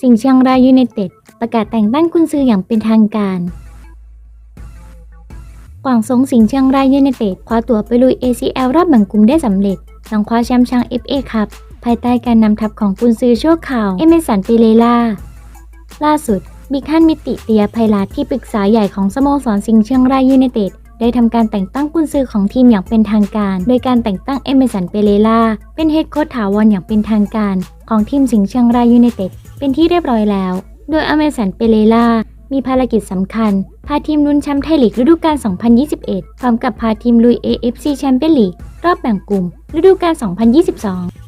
สิงห์เชียงรายยูไนเต็ดประกาศแต่งตั้งกุนซืออย่างเป็นทางการกวางซงสิงห์เชียงรายยูไนเต็ดคว้าตั๋วไปลุย ACL รอบแบ่งกลุ่มได้สำเร็จหลังคว้าแชมป์ช้าง FA ครับภายใต้การนำทัพของกุนซือชั่วข่าวเอเมสันเปเรล่า ล่าสุดบิ๊กฮันมิติเตียไพลาทที่ปรึกษาใหญ่ของสโมสรสิงห์เชียงรายยูไนเต็ด ได้ทำการแต่งตั้งกุนซือของทีมอย่างเป็นทางการ โดยการแต่งตั้งเอเมสันเปเรล่าเป็นเฮดโค้ชถาวรอย่างเป็นทางการ ของทีมสิงห์เชียงรายยูไนเต็ดเป็นที่เรียบร้อยแล้ว โดยเอเมสันเปเรล่ามีภารกิจสำคัญ พาทีมลุ้นแชมป์ไทยลีกฤดูกาล 2021 พร้อมกับพาทีมลุย AFC แชมเปี้ยนลีกรอบแบ่งกลุ่มฤดูกาล 2022